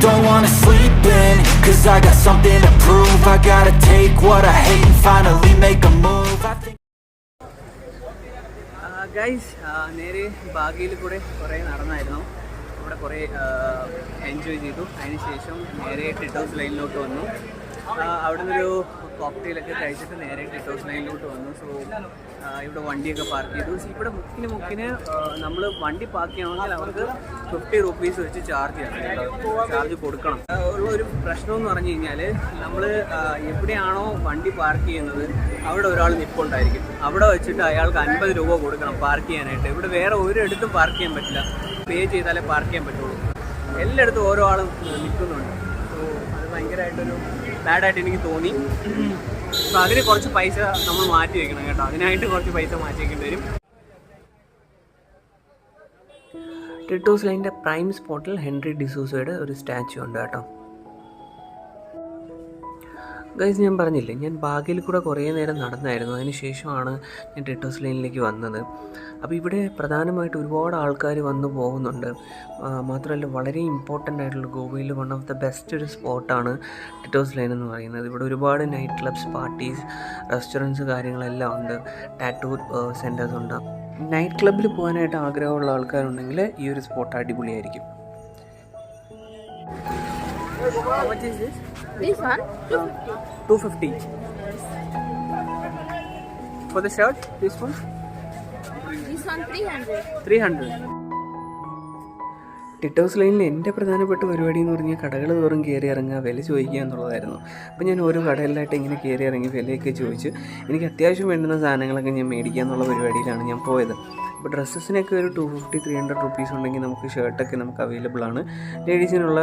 don't wanna sleep in Cause I got something to prove I gotta take what I hate and finally make a move I think guys നേരെ ബാഗിയിൽ കൂടെ കുറേ നടന്നായിരുന്നു ഇവിടെ കുറേ enjoy ചെയ്തു അതിനുശേഷം നേരെ ടിറ്റോസ് ലൈനിലോട്ട് വന്നു അവിടെ നിന്നൊരു കോക്ടെയിലൊക്കെ കഴിച്ചിട്ട് നേരെ ടിറ്റോസ് ലൈനിലോട്ട് വന്നു സോ ഇവിടെ വണ്ടിയൊക്കെ പാർക്ക് ചെയ്തു. ഇവിടെ മുക്കിന് മുക്കിന് നമ്മൾ വണ്ടി പാർക്ക് ചെയ്യണമെങ്കിൽ അവർക്ക് ഫിഫ്റ്റി റുപ്പീസ് വെച്ച് ചാർജ് ചെയ്യണം. ചാർജ് കൊടുക്കണം. ഉള്ള ഒരു പ്രശ്നം എന്ന് പറഞ്ഞു കഴിഞ്ഞാൽ നമ്മൾ എവിടെയാണോ വണ്ടി പാർക്ക് ചെയ്യുന്നത് അവിടെ ഒരാൾ നിൽപ്പുണ്ടായിരിക്കും അവിടെ വെച്ചിട്ട് അയാൾക്ക് അൻപത് രൂപ കൊടുക്കണം പാർക്ക് ചെയ്യാനായിട്ട്. ഇവിടെ വേറെ ഒരിടത്തും പാർക്ക് ചെയ്യാൻ പറ്റില്ല. പേ ചെയ്താലേ പാർക്ക് ചെയ്യാൻ പറ്റുള്ളൂ. എല്ലായിടത്തും ഓരോ ആളും നിൽക്കുന്നുണ്ട്. സോ അത് ഭയങ്കരമായിട്ടൊരു ബാഡായിട്ട് എനിക്ക് തോന്നി. അപ്പോൾ അതിന് കുറച്ച് പൈസ നമ്മൾ മാറ്റി വെക്കണം കേട്ടോ. അതിനായിട്ട് കുറച്ച് പൈസ മാറ്റി വെക്കേണ്ടി വരും ടിട്ടോസ് ലൈന്റെ പ്രൈം സ്പോട്ടിൽ ഹെൻറി ഡിസൂസയുടെ ഒരു സ്റ്റാച്ചു ഉണ്ട് കേട്ടോ. ഗൈസ് ഞാൻ പറഞ്ഞില്ലേ ഞാൻ ബാഗിൽ കൂടെ കുറേ നേരം നടന്നായിരുന്നു. അതിന് ശേഷമാണ് ഞാൻ ടെട്ടോസ് ലൈനിലേക്ക് വന്നത്. അപ്പോൾ ഇവിടെ പ്രധാനമായിട്ട് ഒരുപാട് ആൾക്കാർ വന്നു പോകുന്നുണ്ട്. മാത്രമല്ല വളരെ ഇമ്പോർട്ടന്റ് ആയിട്ടുള്ള ഗോവയിൽ വൺ ഓഫ് ദ ബെസ്റ്റ് ഒരു സ്പോട്ടാണ് ടിറ്റോസ് ലൈൻ എന്ന് പറയുന്നത്. ഇവിടെ ഒരുപാട് നൈറ്റ് ക്ലബ്സ് പാർട്ടീസ് റെസ്റ്റോറന്റ്സ് കാര്യങ്ങളെല്ലാം ഉണ്ട്. ടാറ്റൂ സെന്റേഴ്സ് ഉണ്ട്. നൈറ്റ് ക്ലബ്ബിൽ പോകാനായിട്ട് ആഗ്രഹമുള്ള ആൾക്കാരുണ്ടെങ്കിൽ ഈ ഒരു സ്പോട്ട് അടിപൊളിയായിരിക്കും. This? One, two fifty for the shirt this one this one 300. Three hundred Tito's ലൈനിൽ എന്റെ പ്രധാനപ്പെട്ട പരിപാടി എന്ന് പറഞ്ഞാൽ കടകൾ തോറും കയറി ഇറങ്ങുക വില ചോദിക്കുക എന്നുള്ളതായിരുന്നു. അപ്പോൾ ഞാൻ ഓരോ കടകളിലായിട്ട് ഇങ്ങനെ കയറി ഇറങ്ങി വിലയൊക്കെ ചോദിച്ച്. എനിക്ക് അത്യാവശ്യം വേണ്ടുന്ന സാധനങ്ങളൊക്കെ ഞാൻ മേടിക്കുക എന്നുള്ള പരിപാടിയിലാണ് ഞാൻ പോയത്. അപ്പോൾ ഡ്രസ്സസിനൊക്കെ ഒരു two fifty three hundred rupees ഉണ്ടെങ്കിൽ നമുക്ക് ഷർട്ടൊക്കെ നമുക്ക് അവൈലബിൾ ആണ്. ലേഡീസിനുള്ള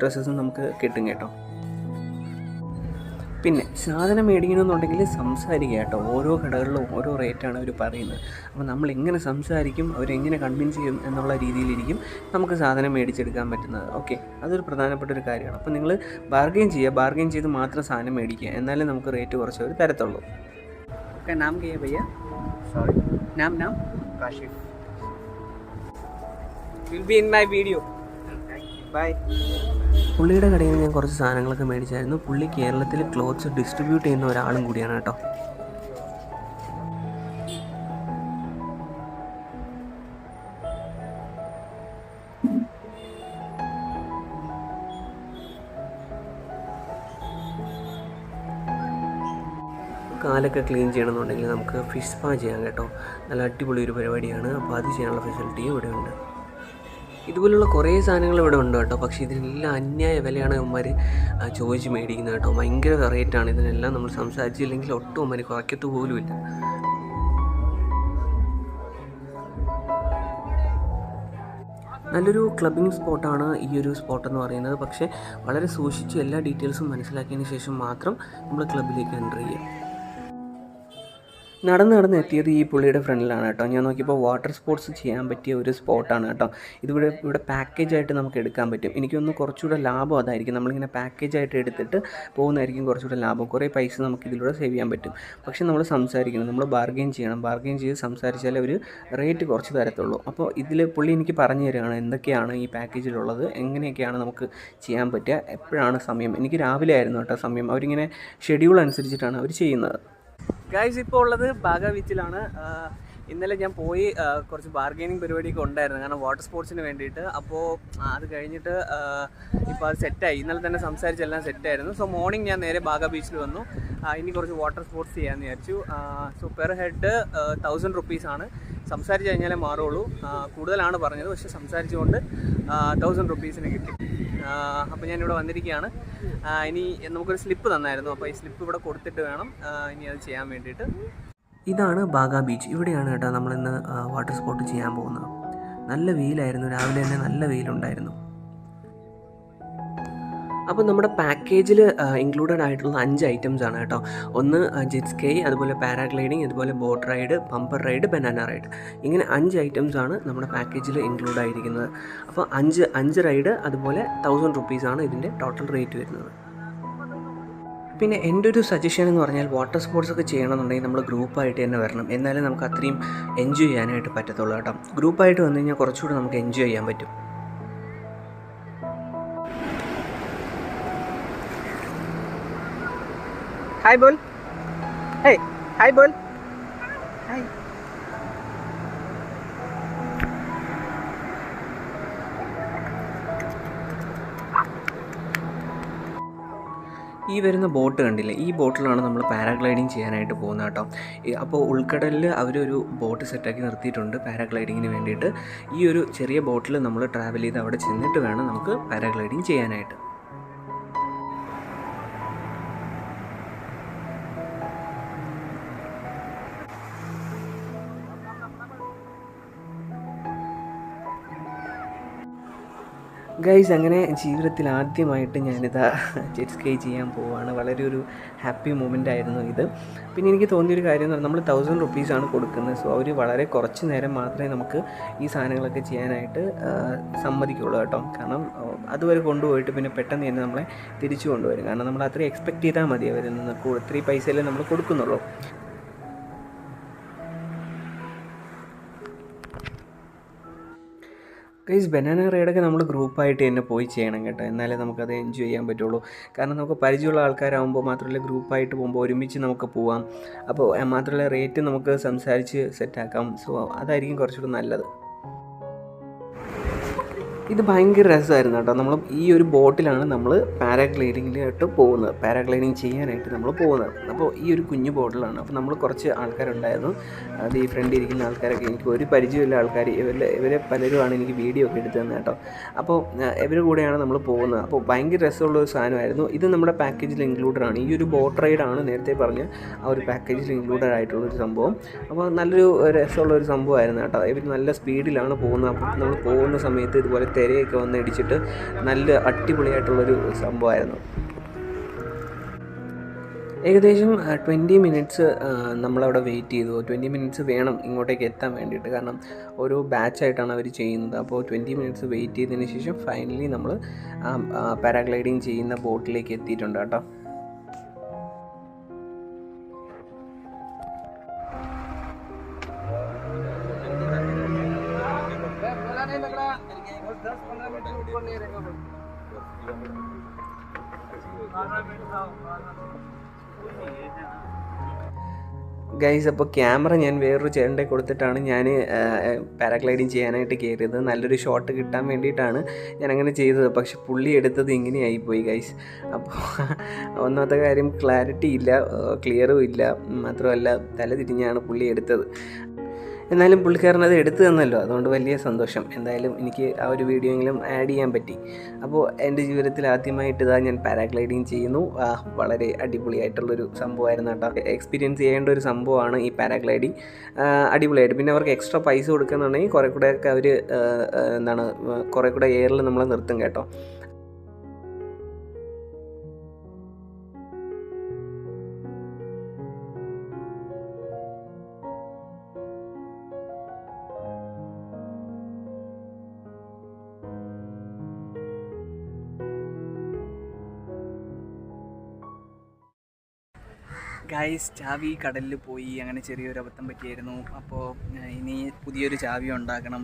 ഡ്രസ്സസും നമുക്ക് കിട്ടും കേട്ടോ. പിന്നെ സാധനം മേടിക്കണമെന്നുണ്ടെങ്കിൽ സംസാരിക്കുക കേട്ടോ. ഓരോ കടകളിലും ഓരോ റേറ്റാണ് അവർ പറയുന്നത്. അപ്പോൾ നമ്മൾ എങ്ങനെ സംസാരിക്കും അവരെങ്ങനെ കൺവിൻസ് ചെയ്യും എന്നുള്ള രീതിയിലിരിക്കും നമുക്ക് സാധനം മേടിച്ചെടുക്കാൻ പറ്റുന്നത്. ഓക്കെ അതൊരു പ്രധാനപ്പെട്ട ഒരു കാര്യമാണ്. അപ്പോൾ നിങ്ങൾ ബാർഗെയിൻ ചെയ്യുക. ബാർഗെയിൻ ചെയ്ത് മാത്രം സാധനം മേടിക്കുക. എന്നാലേ നമുക്ക് റേറ്റ് കുറച്ച് അവർ തരത്തുള്ളൂ. ഓക്കെ നാം കേ ഭയ്യ സോറി നാം നാം. Kashif will be in my video bye പുള്ളിയുടെ കടയിൽ നിന്ന് ഞാൻ കുറച്ച് സാധനങ്ങളൊക്കെ മേടിച്ചായിരുന്നു. പുള്ളി കേരളത്തിൽ ക്ലോത്ത്സ് ഡിസ്ട്രിബ്യൂട്ട് ചെയ്യുന്ന ഒരാളും കൂടിയാണ് കേട്ടോ. കാലൊക്കെ ക്ലീൻ ചെയ്യണമെന്നുണ്ടെങ്കിൽ നമുക്ക് ഫിഷ് സ്പാ ചെയ്യാം കേട്ടോ. നല്ല അടിപൊളി ഒരു പരിപാടിയാണ്. അപ്പോൾ അത് ചെയ്യാനുള്ള ഫെസിലിറ്റിയും ഇവിടെ ഉണ്ട് ഇതുപോലുള്ള കുറേ സാധനങ്ങൾ ഇവിടെ ഉണ്ട് കേട്ടോ. പക്ഷേ ഇതിനെല്ലാം അന്യായ വിലയാണ് ഇവന്മാർ ചോദിച്ച് മേടിക്കുന്നത് കേട്ടോ. ഭയങ്കര റേറ്റാണ് ഇതിനെല്ലാം നമ്മൾ സംസാരിച്ചില്ലെങ്കിൽ ഒട്ടും ഇവന്മാർ കുറയ്ക്കത്തു പോലുമില്ല നല്ലൊരു ക്ലബിംഗ് സ്പോട്ടാണ് ഈ ഒരു സ്പോട്ട് എന്ന് പറയുന്നത്. പക്ഷേ വളരെ സൂക്ഷിച്ച് എല്ലാ ഡീറ്റെയിൽസും മനസ്സിലാക്കിയതിന് ശേഷം മാത്രം നമ്മൾ ക്ലബിലേക്ക് എന്റർ ചെയ്യുക. നടന്ന് നടന്ന് എത്തിയത് ഈ പുള്ളിയുടെ ഫ്രണ്ടിലാണ് കേട്ടോ. ഞാൻ നോക്കിയപ്പോൾ വാട്ടർ സ്പോർട്സ് ചെയ്യാൻ പറ്റിയ ഒരു സ്പോട്ടാണ് കേട്ടോ. ഇതിവിടെ ഇവിടെ പാക്കേജ് ആയിട്ട് നമുക്ക് എടുക്കാൻ പറ്റും. എനിക്കൊന്ന് കുറച്ചുകൂടെ ലാഭം അതായിരിക്കും. നമ്മളിങ്ങനെ പാക്കേജായിട്ട് എടുത്തിട്ട് പോകുന്നതായിരിക്കും കുറച്ചുകൂടെ ലാഭം. കുറേ പൈസ നമുക്ക് ഇതിലൂടെ സേവ് ചെയ്യാൻ പറ്റും. പക്ഷെ നമ്മൾ സംസാരിക്കണം നമ്മൾ ബാർഗെയിൻ ചെയ്യണം. ബാർഗെയിൻ ചെയ്ത് സംസാരിച്ചാലേ ഒരു റേറ്റ് കുറച്ച് തരത്തുള്ളൂ. അപ്പോൾ ഇതിൽ പുള്ളി എനിക്ക് പറഞ്ഞു തരികയാണ് എന്തൊക്കെയാണ് ഈ പാക്കേജിലുള്ളത് എങ്ങനെയൊക്കെയാണ് നമുക്ക് ചെയ്യാൻ പറ്റുക? എപ്പോഴാണ് സമയം? എനിക്ക് രാവിലെ ആയിരുന്നു കേട്ടോ സമയം. അവരിങ്ങനെ ഷെഡ്യൂൾ അനുസരിച്ചിട്ടാണ് അവർ ചെയ്യുന്നത്. ഗൈസ് ഇപ്പോൾ ഉള്ളത് ബാഗ ബീച്ചിലാണ് ഇന്നലെ ഞാൻ പോയി കുറച്ച് ബാർഗെയിനിങ് പരിപാടിയൊക്കെ ഉണ്ടായിരുന്നു. കാരണം വാട്ടർ സ്പോർട്സിന് വേണ്ടിയിട്ട്. അപ്പോൾ അത് കഴിഞ്ഞിട്ട് ഇപ്പോൾ അത് സെറ്റായി ഇന്നലെ തന്നെ സംസാരിച്ചെല്ലാം സെറ്റായിരുന്നു സോ മോർണിംഗ് ഞാൻ നേരെ ബാഗ ബീച്ചിൽ വന്നു. ഇനി കുറച്ച് വാട്ടർ സ്പോർട്സ് ചെയ്യാമെന്ന് വിചാരിച്ചു. സോ പെർ ഹെഡ് തൗസൻഡ് റുപ്പീസാണ് സംസാരിച്ച് കഴിഞ്ഞാലേ മാറുള്ളൂ. കൂടുതലാണ് പറഞ്ഞത്. പക്ഷേ സംസാരിച്ചുകൊണ്ട് തൗസൻഡ് റുപ്പീസിന് കിട്ടി. അപ്പോൾ ഞാനിവിടെ വന്നിരിക്കുകയാണ്. ഇനി നമുക്കൊരു സ്ലിപ്പ് തന്നായിരുന്നു. അപ്പോൾ ഈ സ്ലിപ്പ് ഇവിടെ കൊടുത്തിട്ട് വേണം ഇനി അത് ചെയ്യാൻ വേണ്ടിയിട്ട്. ഇതാണ് ബാഗ ബീച്ച്. ഇവിടെയാണ് കേട്ടോ നമ്മളിന്ന് വാട്ടർ സ്പോർട്ട് ചെയ്യാൻ പോകുന്നത്. നല്ല വെയിലായിരുന്നു. രാവിലെ തന്നെ നല്ല വെയിലുണ്ടായിരുന്നു. അപ്പോൾ നമ്മുടെ പാക്കേജിൽ ഇൻക്ലൂഡഡ് ആയിട്ടുള്ള അഞ്ച് ഐറ്റംസ് ആണ് കേട്ടോ. ഒന്ന് ജെറ്റ് സ്കൈ അതുപോലെ പാരാഗ്ലൈഡിങ് അതുപോലെ boat ride bumper ride banana ride ഇങ്ങനെ അഞ്ച് ഐറ്റംസ് ആണ് നമ്മുടെ പാക്കേജിൽ ഇൻക്ലൂഡ് ആയിരിക്കുന്നത്. അപ്പോൾ അഞ്ച് അഞ്ച് റൈഡ് അതുപോലെ തൗസൻഡ് റുപ്പീസാണ് ഇതിന്റെ ടോട്ടൽ റേറ്റ് വരുന്നത്. പിന്നെ എന്റെ ഒരു സജഷൻ എന്ന് പറഞ്ഞാൽ വാട്ടർ സ്പോർട്സ് ഒക്കെ ചെയ്യണമെന്നുണ്ടെങ്കിൽ നമ്മൾ ഗ്രൂപ്പായിട്ട് തന്നെ വരണം. എന്നാലേ നമുക്ക് അത്രയും എൻജോയ് ചെയ്യാനായിട്ട് പറ്റത്തുള്ളൂ കേട്ടോ. ഗ്രൂപ്പായിട്ട് വന്നു കഴിഞ്ഞാൽ കുറച്ചുകൂടി നമുക്ക് എൻജോയ് ചെയ്യാൻ പറ്റും. Hi ball hey hi ball ഈ വരുന്ന ബോട്ട് കണ്ടില്ലേ? ഈ ബോട്ടിലാണ് നമ്മൾ പാരാഗ്ലൈഡിങ് ചെയ്യാനായിട്ട് പോകുന്നത് കേട്ടോ. അപ്പോൾ ഉൾക്കടലിൽ അവരൊരു ബോട്ട് സെറ്റാക്കി നിർത്തിയിട്ടുണ്ട് പാരാഗ്ലൈഡിങ്ങിന് വേണ്ടിയിട്ട്. ഈ ഒരു ചെറിയ ബോട്ടിൽ നമ്മൾ ട്രാവൽ ചെയ്ത് അവിടെ ചെന്നിട്ട് വേണം നമുക്ക് പാരാഗ്ലൈഡിങ് ചെയ്യാനായിട്ട്. ഗൈസ് അങ്ങനെ ജീവിതത്തിൽ ആദ്യമായിട്ട് ഞാനിതാ ജെറ്റ് സ്കൈ ചെയ്യാൻ പോവുകയാണ് വളരെ ഒരു ഹാപ്പി മൂമെന്റ് ആയിരുന്നു ഇത്. പിന്നെ എനിക്ക് തോന്നിയൊരു കാര്യം എന്ന് പറഞ്ഞാൽ നമ്മൾ തൗസൻഡ് റുപ്പീസാണ് കൊടുക്കുന്നത്. സോ അവർ വളരെ കുറച്ച് നേരം മാത്രമേ നമുക്ക് ഈ സാധനങ്ങളൊക്കെ ചെയ്യാനായിട്ട് സമ്മതിക്കുള്ളൂ കേട്ടോ. കാരണം അതുവരെ കൊണ്ടുപോയിട്ട് പിന്നെ പെട്ടെന്ന് തന്നെ നമ്മളെ തിരിച്ചു കൊണ്ടുവരും. കാരണം നമ്മൾ അത്രയും എക്സ്പെക്ട് ചെയ്താൽ മതി അവരിൽ നിന്ന് ഇത്രയും പൈസയല്ലേ നമ്മൾ കൊടുക്കുന്നുള്ളൂ. ഗൈസ് ബനാന റൈഡൊക്കെ നമ്മൾ ഗ്രൂപ്പായിട്ട് തന്നെ പോയി ചെയ്യണം കേട്ടോ. എന്നാലേ നമുക്കത് എൻജോയ് ചെയ്യാൻ പറ്റുള്ളൂ. കാരണം നമുക്ക് പരിചയമുള്ള ആൾക്കാരാകുമ്പോൾ മാത്രമല്ല ഗ്രൂപ്പായിട്ട് പോകുമ്പോൾ ഒരുമിച്ച് നമുക്ക് പോവാം. അപ്പോൾ മാത്രമല്ല റേറ്റ് നമുക്ക് സംസാരിച്ച് സെറ്റാക്കാം സോ അതായിരിക്കും കുറച്ചുകൂടി നല്ലത്. ഇത് ഭയങ്കര രസമായിരുന്നു കേട്ടോ. നമ്മൾ ഈ ഒരു ബോട്ടിലാണ് നമ്മൾ പാരാഗ്ലൈഡിങ്ങിലായിട്ട് പോകുന്നത്. പാരാഗ്ലൈഡിങ് ചെയ്യാനായിട്ട് നമ്മൾ പോകുന്നത്. അപ്പോൾ ഈ ഒരു കുഞ്ഞു ബോട്ടിലാണ്. അപ്പോൾ നമ്മൾ കുറച്ച് ആൾക്കാരുണ്ടായിരുന്നു. അത് ഈ ഫ്രണ്ടിൽ ഇരിക്കുന്ന ആൾക്കാരൊക്കെ എനിക്ക് ഒരു പരിചയമില്ല ആൾക്കാർ ഇവരെ ഇവരെ പലരുമാണ് എനിക്ക് വീഡിയോ ഒക്കെ എടുത്തു തന്നെ കേട്ടോ. അപ്പോൾ ഇവരുടെ കൂടെയാണ് നമ്മൾ പോകുന്നത്. അപ്പോൾ ഭയങ്കര രസമുള്ള ഒരു സാധനമായിരുന്നു. ഇത് നമ്മുടെ പാക്കേജിൽ ഇൻക്ലൂഡഡ് ആണ്. ഈ ഒരു ബോട്ട് റൈഡാണ് നേരത്തെ പറഞ്ഞ ആ ഒരു പാക്കേജിൽ ഇൻക്ലൂഡഡ് ആയിട്ടുള്ള ഒരു സംഭവം. അപ്പോൾ നല്ലൊരു രസമുള്ള ഒരു സംഭവമായിരുന്നു കേട്ടോ. ഇവർ നല്ല സ്പീഡിലാണ് പോകുന്നത്. അപ്പോൾ നമ്മൾ പോകുന്ന സമയത്ത് ഇതുപോലെ തിരയൊക്കെ വന്ന് ഇടിച്ചിട്ട് നല്ല അടിപൊളിയായിട്ടുള്ളൊരു സംഭവമായിരുന്നു. ഏകദേശം ട്വന്റി മിനിറ്റ്സ് നമ്മളവിടെ വെയിറ്റ് ചെയ്തു. ട്വന്റി മിനിറ്റ്സ് വേണം ഇങ്ങോട്ടേക്ക് എത്താൻ വേണ്ടിയിട്ട്. കാരണം ഓരോ ബാച്ചായിട്ടാണ് അവർ ചെയ്യുന്നത്. അപ്പോൾ ട്വന്റി മിനിറ്റ്സ് വെയിറ്റ് ചെയ്തതിന് ശേഷം ഫൈനലി നമ്മൾ പാരാഗ്ലൈഡിങ് ചെയ്യുന്ന ബോട്ടിലേക്ക് എത്തിയിട്ടുണ്ട് കേട്ടോ. ഗൈസ് അപ്പോൾ ക്യാമറ ഞാൻ വേറൊരു ചേട്ടന്റെ കൊടുത്തിട്ടാണ് ഞാൻ പാരാഗ്ലൈഡിങ് ചെയ്യാനായിട്ട് കയറിയത് നല്ലൊരു ഷോട്ട് കിട്ടാൻ വേണ്ടിയിട്ടാണ് ഞാൻ അങ്ങനെ ചെയ്തത്. പക്ഷെ പുള്ളി എടുത്തത് ഇങ്ങനെയായിപ്പോയി ഗൈസ് അപ്പോൾ ഒന്നാമത്തെ കാര്യം ക്ലാരിറ്റി ഇല്ല ക്ലിയറും ഇല്ല. മാത്രമല്ല തല തിരിഞ്ഞാണ് പുള്ളി എടുത്തത്. എന്നാലും പുള്ളിക്കാരൻ അത് എടുത്തു തന്നല്ലോ. അതുകൊണ്ട് വലിയ സന്തോഷം. എന്തായാലും എനിക്ക് ആ ഒരു വീഡിയോ എങ്കിലും ആഡ് ചെയ്യാൻ പറ്റി. അപ്പോൾ എന്റെ ജീവിതത്തിൽ ആദ്യമായിട്ട് ഇതാ ഞാൻ പാരാഗ്ലൈഡിങ് ചെയ്യുന്നു. വളരെ അടിപൊളിയായിട്ടുള്ളൊരു സംഭവമായിരുന്നു കേട്ടോ. എക്സ്പീരിയൻസ് ചെയ്യേണ്ട ഒരു സംഭവമാണ് ഈ പാരാഗ്ലൈഡിങ് അടിപൊളിയായിട്ട്. പിന്നെ അവർക്ക് എക്സ്ട്രാ പൈസ കൊടുക്കുന്നുണ്ടെങ്കിൽ കുറേ കൂടെയൊക്കെ അവർ എന്താണ് കുറേ കൂടെ എയറിൽ നമ്മളെ നിർത്തും കേട്ടോ. ഗൈസ് ചാവി കടലിൽ പോയി അങ്ങനെ ചെറിയൊരു അബദ്ധം പറ്റിയായിരുന്നു. അപ്പോൾ ഇനി പുതിയൊരു ചാവി ഉണ്ടാക്കണം.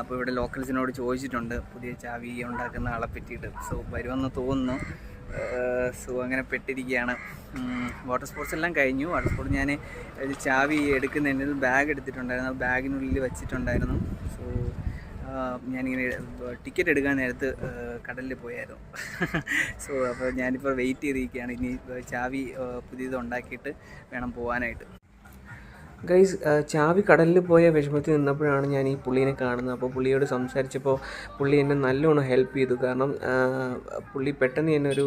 അപ്പോൾ ഇവിടെ ലോക്കൽസിനോട് ചോദിച്ചിട്ടുണ്ട് പുതിയ ചാവി ഉണ്ടാക്കുന്ന ആളെ പറ്റിയിട്ട്. സോ വരുമെന്ന് തോന്നുന്നു. സോ അങ്ങനെ പെട്ടിരിക്കുകയാണ്. വാട്ടർ സ്പോർട്സ് എല്ലാം കഴിഞ്ഞു. വാട്ടർ സ്പോർട്സ് ഞാൻ ചാവി എടുക്കുന്നതിന്റെ ബാഗ് എടുത്തിട്ടുണ്ടായിരുന്നു. ബാഗിനുള്ളിൽ വെച്ചിട്ടുണ്ടായിരുന്നു. സോ ഞാനിങ്ങനെ ടിക്കറ്റ് എടുക്കാൻ നേരത്ത് കടലിൽ പോയായിരുന്നു. സോ അപ്പോൾ ഞാനിപ്പോൾ വെയിറ്റ് ചെയ്തിരിക്കുകയാണ്. ഇനി ചാവി പുതിയത് ഉണ്ടാക്കിയിട്ട് വേണം പോകാനായിട്ട് ഗൈസ് ചാവി കടലിൽ പോയ വിഷമത്തിൽ നിന്നപ്പോഴാണ് ഞാൻ ഈ പുള്ളീനെ കാണുന്നത്. അപ്പോൾ പുള്ളിയോട് സംസാരിച്ചപ്പോൾ പുള്ളി എന്നെ നല്ലോണം ഹെൽപ്പ് ചെയ്തു. കാരണം പുള്ളി പെട്ടെന്ന് തന്നെ ഒരു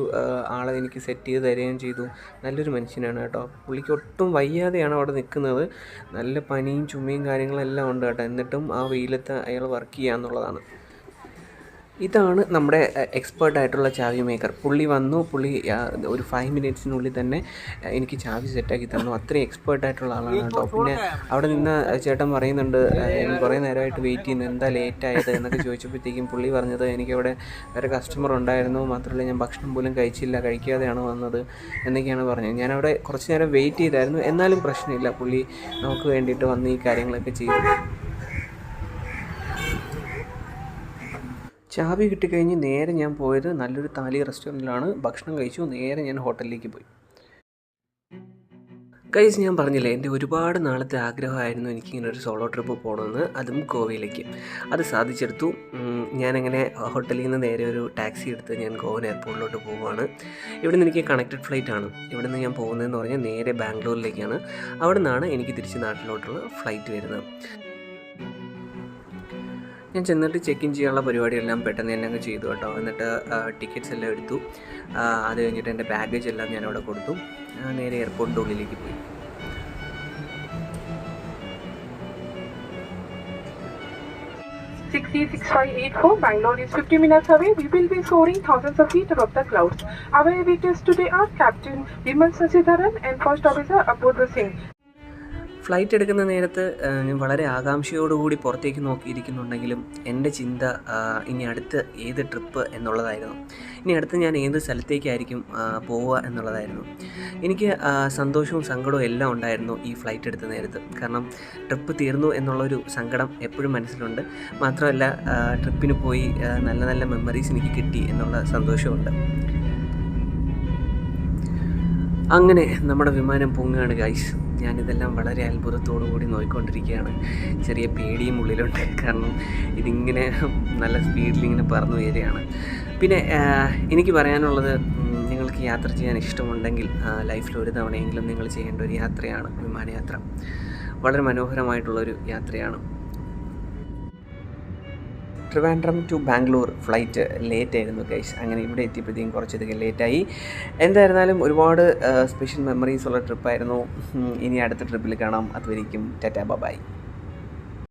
ആളെ എനിക്ക് സെറ്റ് ചെയ്ത് തരികയും ചെയ്തു. നല്ലൊരു മനുഷ്യനാണ് കേട്ടോ. പുള്ളിക്ക് ഒട്ടും വയ്യാതെയാണ് അവിടെ നിൽക്കുന്നത്. നല്ല പനിയും ചുമയും കാര്യങ്ങളെല്ലാം ഉണ്ട് കേട്ടോ. എന്നിട്ടും ആ വെയിലത്ത് അയാൾ വർക്ക് ചെയ്യാന്നുള്ളതാണ്. ഇതാണ് നമ്മുടെ എക്സ്പേർട്ട് ആയിട്ടുള്ള ചാവി മേക്കർ പുള്ളി വന്നു പുള്ളി ഒരു ഫൈവ് മിനിറ്റ്സിനുള്ളിൽ തന്നെ എനിക്ക് ചാവി സെറ്റാക്കി തന്നു. അത്രയും എക്സ്പേർട്ട് ആയിട്ടുള്ള ആളാണ് കേട്ടോ. പിന്നെ അവിടെ നിന്ന് ചേട്ടൻ പറയുന്നുണ്ട് കുറേ നേരമായിട്ട് വെയിറ്റ് ചെയ്യുന്നു. എന്താ ലേറ്റ് ആയത്? എന്നൊക്കെ ചോദിച്ചപ്പോഴത്തേക്കും പുള്ളി പറഞ്ഞത് എനിക്കവിടെ വേറെ കസ്റ്റമർ ഉണ്ടായിരുന്നു. മാത്രമല്ല ഞാൻ ഭക്ഷണം പോലും കഴിച്ചില്ല. കഴിക്കാതെയാണ് വന്നത്. എന്നൊക്കെയാണ് പറഞ്ഞത്. ഞാനവിടെ കുറച്ച് നേരം വെയിറ്റ് ചെയ്തായിരുന്നു. എന്നാലും പ്രശ്നമില്ല. പുള്ളി നമുക്ക് വേണ്ടിയിട്ട് വന്ന് ഈ കാര്യങ്ങളൊക്കെ ചെയ്തു. ചാവി കിട്ടിക്കഴിഞ്ഞ് നേരെ ഞാൻ പോയത് നല്ലൊരു താലി റെസ്റ്റോറന്റിലാണ്. ഭക്ഷണം കഴിച്ചു നേരെ ഞാൻ ഹോട്ടലിലേക്ക് പോയി. കൈസ് ഞാൻ പറഞ്ഞില്ലേ എന്റെ ഒരുപാട് നാളത്തെ ആഗ്രഹമായിരുന്നു എനിക്കിങ്ങനെ ഒരു സോളോ ട്രിപ്പ് പോകണമെന്ന്. അതും ഗോവയിലേക്ക്. അത് സാധിച്ചെടുത്തു. ഞാനങ്ങനെ ഹോട്ടലിൽ നിന്ന് നേരെ ഒരു ടാക്സി എടുത്ത് ഞാൻ ഗോവൻ എയർപോർട്ടിലോട്ട് പോവുകയാണ്. ഇവിടെ നിന്ന് എനിക്ക് കണക്റ്റഡ് ഫ്ലൈറ്റ് ആണ്. ഇവിടെ നിന്ന് ഞാൻ പോകുന്നതെന്ന് പറഞ്ഞാൽ നേരെ ബാംഗ്ലൂരിലേക്കാണ്. അവിടെ നിന്നാണ് എനിക്ക് തിരിച്ച് നാട്ടിലോട്ടുള്ള ഫ്ലൈറ്റ് വരുന്നത്. ഞാൻ ചെന്നിട്ട് ചെക്ക് ഇൻ ചെയ്യാനുള്ള പരിപാടിയെല്ലാം പെട്ടെന്ന് തന്നെ അങ്ങ് ചെയ്തു കേട്ടോ. എന്നിട്ട് ടിക്കറ്റ്സ് എല്ലാം എടുത്തു. അത് കഴിഞ്ഞിട്ട് എന്റെ ബാഗേജ് എല്ലാം ഞാൻ അവിടെ കൊടുത്തു. നേരെ എയർപോർട്ടിന്റെ ഉള്ളിലേക്ക് പോയി. Bangalore fifty minute away will be soaring thousands of feet of the clouds our captain Vimal Sasidharan and first officer Apoorv Singh flight എടുക്കുന്ന നേരത്ത് ഞാൻ വളരെ ആകാംക്ഷയോടുകൂടി പുറത്തേക്ക് നോക്കിയിരിക്കുന്നുണ്ടെങ്കിലും എന്റെ ചിന്ത ഇനി അടുത്ത് ഏത് ട്രിപ്പ് എന്നുള്ളതായിരുന്നു. ഇനി അടുത്ത് ഞാൻ ഏത് സ്ഥലത്തേക്കായിരിക്കും പോവുക എന്നുള്ളതായിരുന്നു. എനിക്ക് സന്തോഷവും സങ്കടവും എല്ലാം ഉണ്ടായിരുന്നു ഈ ഫ്ലൈറ്റ് എടുത്ത നേരത്ത്. കാരണം ട്രിപ്പ് തീർന്നു എന്നുള്ളൊരു സങ്കടം എപ്പോഴും മനസ്സിലുണ്ട്. മാത്രമല്ല ട്രിപ്പിന് പോയി നല്ല നല്ല മെമ്മറീസ് എനിക്ക് കിട്ടി എന്നുള്ള സന്തോഷമുണ്ട് അങ്ങനെ നമ്മുടെ വിമാനം പൊങ്ങുകയാണ് ഗൈസ് ഞാനിതെല്ലാം വളരെ അത്ഭുതത്തോടു കൂടി നോക്കിക്കൊണ്ടിരിക്കുകയാണ്. ചെറിയ പേടിയും ഉള്ളിലുണ്ട്. കാരണം ഇതിങ്ങനെ നല്ല സ്പീഡിൽ ഇങ്ങനെ പറന്നു വരികയാണ്. പിന്നെ എനിക്ക് പറയാനുള്ളത് നിങ്ങൾക്ക് യാത്ര ചെയ്യാൻ ഇഷ്ടമുണ്ടെങ്കിൽ ലൈഫിൽ ഒരു തവണയെങ്കിലും നിങ്ങൾ ചെയ്യേണ്ട ഒരു യാത്രയാണ് വിമാനയാത്ര. വളരെ മനോഹരമായിട്ടുള്ളൊരു യാത്രയാണ്. Trivandrum to Bangalore flight late ആയിരുന്നു ഗൈസ് അങ്ങനെ ഇവിടെ എത്തിയപ്പോഴത്തേക്കും കുറച്ചധികം ലേറ്റായി എന്തായിരുന്നാലും ഒരുപാട് സ്പെഷ്യൽ മെമ്മറീസ് ഉള്ള ട്രിപ്പായിരുന്നു ഇനി അടുത്ത ട്രിപ്പിൽ കാണാം. അതുവരേക്കും ടാറ്റാ ബൈ